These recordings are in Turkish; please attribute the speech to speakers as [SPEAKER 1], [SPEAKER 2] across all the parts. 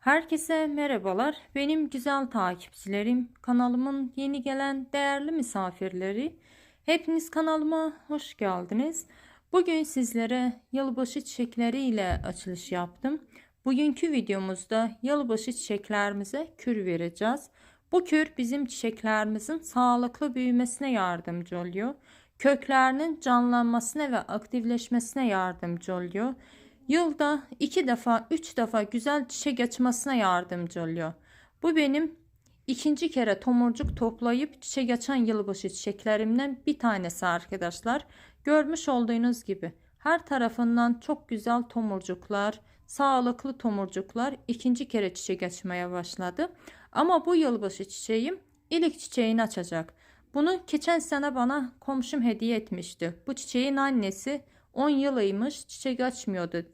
[SPEAKER 1] Herkese merhabalar. Benim güzel takipçilerim, kanalımın yeni gelen değerli misafirleri. Hepiniz kanalıma hoş geldiniz. Bugün sizlere yılbaşı çiçekleri ile açılış yaptım. Bugünkü videomuzda yılbaşı çiçeklerimize kür vereceğiz. Bu kür bizim çiçeklerimizin sağlıklı büyümesine yardımcı oluyor. Köklerinin canlanmasına ve aktifleşmesine yardımcı oluyor. Yılda iki defa, üç defa güzel çiçek açmasına yardımcı oluyor. Bu benim ikinci kere tomurcuk toplayıp çiçek açan yılbaşı çiçeklerimden bir tanesi arkadaşlar. Görmüş olduğunuz gibi her tarafından çok güzel tomurcuklar, sağlıklı tomurcuklar ikinci kere çiçek açmaya başladı. Ama bu yılbaşı çiçeğim ilk çiçeğini açacak. Bunu geçen sene bana komşum hediye etmişti. Bu çiçeğin annesi 10 yılıymış çiçek açmıyordu.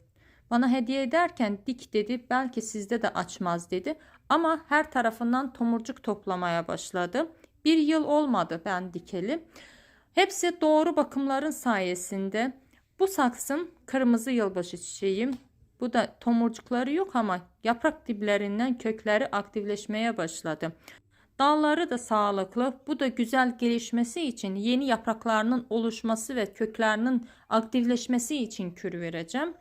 [SPEAKER 1] Bana hediye ederken dik dedi belki sizde de açmaz dedi. Ama her tarafından tomurcuk toplamaya başladı. Bir yıl olmadı ben dikeli. Hepsi doğru bakımların sayesinde. Bu saksım kırmızı yılbaşı çiçeğim. Bu da tomurcukları yok ama yaprak diplerinden kökleri aktifleşmeye başladı. Dalları da sağlıklı. Bu da güzel gelişmesi için yeni yapraklarının oluşması ve köklerinin aktifleşmesi için kür vereceğim.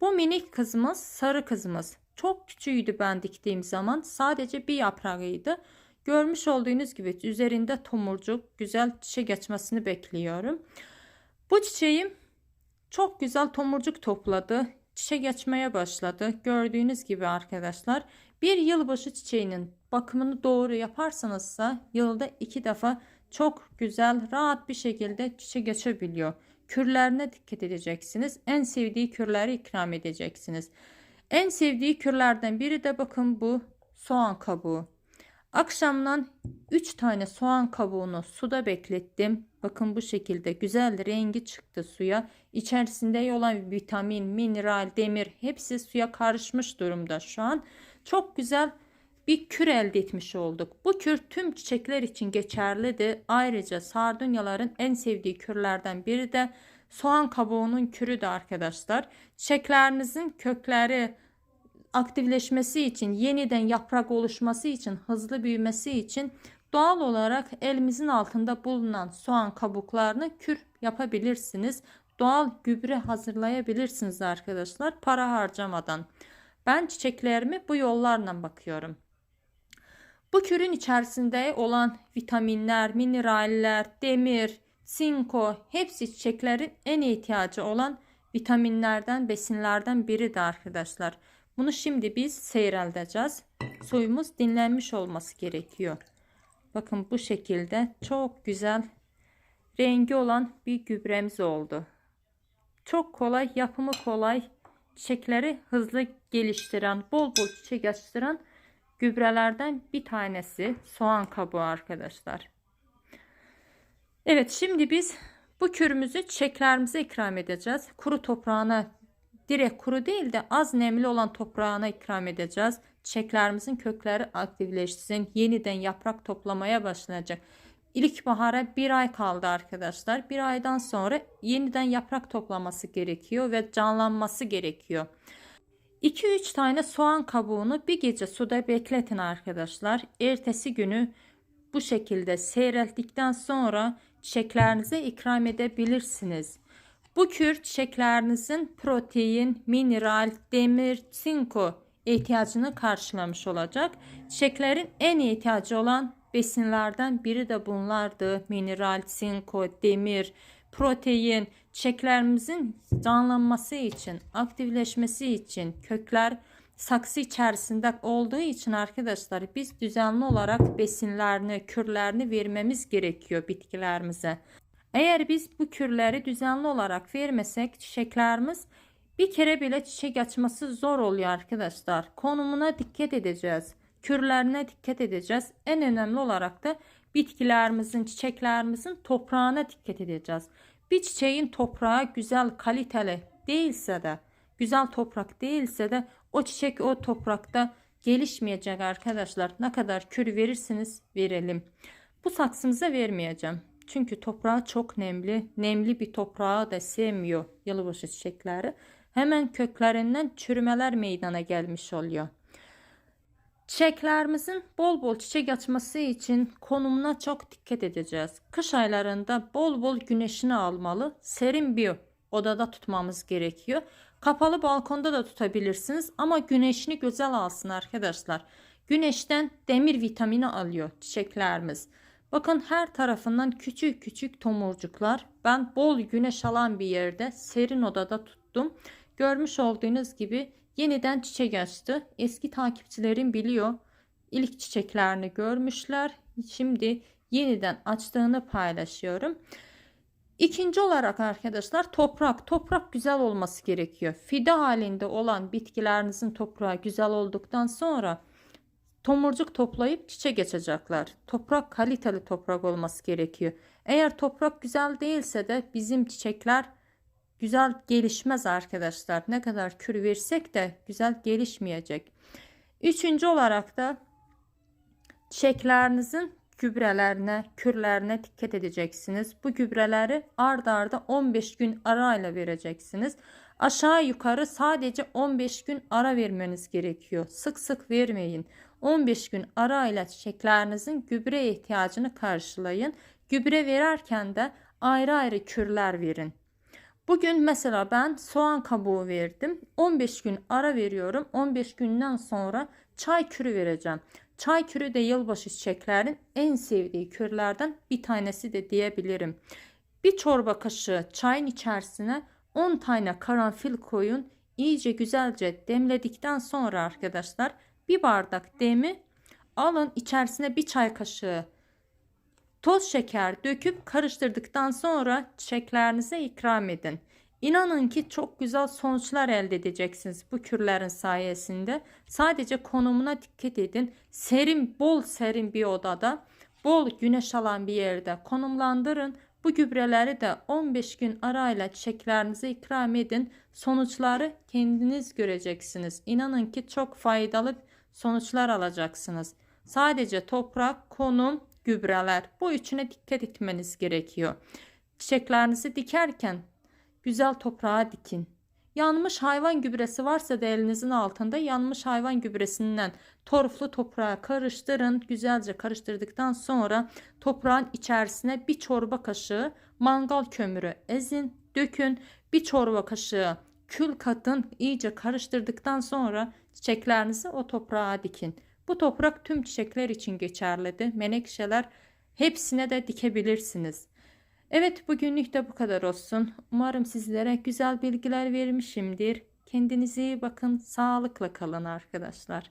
[SPEAKER 1] Bu minik kızımız sarı kızımız. Çok küçüğüydü ben diktiğim zaman. Sadece bir yaprağıydı. Görmüş olduğunuz gibi üzerinde tomurcuk güzel çiçek açmasını bekliyorum. Bu çiçeğim çok güzel tomurcuk topladı. Çiçek açmaya başladı. Gördüğünüz gibi arkadaşlar bir yılbaşı çiçeğinin bakımını doğru yaparsanızsa yılda iki defa çok güzel rahat bir şekilde çiçek açabiliyor. Kürlerine dikkat edeceksiniz. En sevdiği kürleri ikram edeceksiniz. En sevdiği kürlerden biri de bakın bu soğan kabuğu. Akşamdan 3 tane soğan kabuğunu suda beklettim. Bakın bu şekilde güzel rengi çıktı suya. İçerisinde olan vitamin, mineral, demir hepsi suya karışmış durumda şu an. Çok güzel bir kür elde etmiş olduk. Bu kür tüm çiçekler için geçerlidir. Ayrıca sardunyaların en sevdiği kürlerden biri de soğan kabuğunun kürü de arkadaşlar. Çiçeklerinizin kökleri aktifleşmesi için, yeniden yaprak oluşması için, hızlı büyümesi için doğal olarak elimizin altında bulunan soğan kabuklarını kür yapabilirsiniz. Doğal gübre hazırlayabilirsiniz arkadaşlar para harcamadan. Ben çiçeklerimi bu yollarla bakıyorum. Bu kürün içerisinde olan vitaminler, mineraller, demir, sinko hepsi çiçeklerin en ihtiyacı olan vitaminlerden, besinlerden biri de arkadaşlar. Bunu şimdi biz seyrelteceğiz. Suyumuz dinlenmiş olması gerekiyor. Bakın bu şekilde çok güzel rengi olan bir gübremiz oldu. Çok kolay, yapımı kolay, çiçekleri hızlı geliştiren, bol bol çiçek açtıran gübrelerden bir tanesi soğan kabuğu arkadaşlar. Evet şimdi biz bu kürümüzü çiçeklerimize ikram edeceğiz. Kuru toprağına direkt kuru değil de az nemli olan toprağına ikram edeceğiz. Çiçeklerimizin kökleri aktifleşsin. Yeniden yaprak toplamaya başlayacak. İlkbahara bir ay kaldı arkadaşlar. Bir aydan sonra yeniden yaprak toplaması gerekiyor ve canlanması gerekiyor. 2-3 tane soğan kabuğunu bir gece suda bekletin arkadaşlar. Ertesi günü bu şekilde seyrelttikten sonra çiçeklerinize ikram edebilirsiniz. Bu kür çiçeklerinizin protein, mineral, demir, sinko ihtiyacını karşılamış olacak. Çiçeklerin en ihtiyacı olan besinlerden biri de bunlardı. Mineral, sinko, demir, protein, çiçeklerimizin canlanması için, aktifleşmesi için kökler saksı içerisinde olduğu için arkadaşlar biz düzenli olarak besinlerini, kürlerini vermemiz gerekiyor bitkilerimize. Eğer biz bu kürleri düzenli olarak vermesek çiçeklerimiz bir kere bile çiçek açması zor oluyor arkadaşlar. Konumuna dikkat edeceğiz. Kürlerine dikkat edeceğiz. En önemli olarak da bitkilerimizin, çiçeklerimizin toprağına dikkat edeceğiz. Bir çiçeğin toprağı güzel, kaliteli değilse de, güzel toprak değilse de o çiçek o toprakta gelişmeyecek arkadaşlar. Ne kadar kür verirsiniz verelim. Bu saksımıza vermeyeceğim. Çünkü toprağı çok nemli. Nemli bir toprağı da sevmiyor yılbaşı çiçekleri. Hemen köklerinden çürümeler meydana gelmiş oluyor. Çiçeklerimizin bol bol çiçek açması için konumuna çok dikkat edeceğiz. Kış aylarında bol bol güneşini almalı. Serin bir odada tutmamız gerekiyor. Kapalı balkonda da tutabilirsiniz ama güneşini güzel alsın arkadaşlar. Güneşten demir vitamini alıyor çiçeklerimiz. Bakın her tarafından küçük küçük tomurcuklar. Ben bol güneş alan bir yerde serin odada tuttum. Görmüş olduğunuz gibi yeniden çiçek açtı. Eski takipçilerim biliyor. İlk çiçeklerini görmüşler. Şimdi yeniden açtığını paylaşıyorum. İkinci olarak arkadaşlar toprak. Toprak güzel olması gerekiyor. Fide halinde olan bitkilerinizin toprağı güzel olduktan sonra tomurcuk toplayıp çiçek açacaklar. Toprak kaliteli toprak olması gerekiyor. Eğer toprak güzel değilse de bizim çiçekler güzel gelişmez arkadaşlar. Ne kadar kür versek de güzel gelişmeyecek. Üçüncü olarak da çiçeklerinizin gübrelerine, kürlerine dikkat edeceksiniz. Bu gübreleri ard arda 15 gün arayla vereceksiniz. Aşağı yukarı sadece 15 gün ara vermeniz gerekiyor. Sık sık vermeyin. 15 gün arayla çiçeklerinizin gübre ihtiyacını karşılayın. Gübre verirken de ayrı ayrı kürler verin. Bugün mesela ben soğan kabuğu verdim. 15 gün ara veriyorum. 15 günden sonra çay kürü vereceğim. Çay kürü de yılbaşı çiçeklerin en sevdiği kürlerden bir tanesi de diyebilirim. Bir çorba kaşığı çayın içerisine 10 tane karanfil koyun. İyice güzelce demledikten sonra arkadaşlar bir bardak demi alın içerisine bir çay kaşığı toz şeker döküp karıştırdıktan sonra çiçeklerinize ikram edin. İnanın ki çok güzel sonuçlar elde edeceksiniz bu kürlerin sayesinde. Sadece konumuna dikkat edin. Serin, bol serin bir odada, bol güneş alan bir yerde konumlandırın. Bu gübreleri de 15 gün arayla çiçeklerinize ikram edin. Sonuçları kendiniz göreceksiniz. İnanın ki çok faydalı sonuçlar alacaksınız. Sadece toprak, konum, gübreler bu üçüne dikkat etmeniz gerekiyor. Çiçeklerinizi dikerken güzel toprağa dikin. Yanmış hayvan gübresi varsa da elinizin altında yanmış hayvan gübresinden torflu toprağa karıştırın. Güzelce karıştırdıktan sonra toprağın içerisine bir çorba kaşığı mangal kömürü ezin, dökün. Bir çorba kaşığı kül katın. iyice karıştırdıktan sonra çiçeklerinizi o toprağa dikin. Bu toprak tüm çiçekler için geçerlidir. Menekşeler hepsine de dikebilirsiniz. Evet bugünlük de bu kadar olsun. Umarım sizlere güzel bilgiler vermişimdir. Kendinize iyi bakın. Sağlıkla kalın arkadaşlar.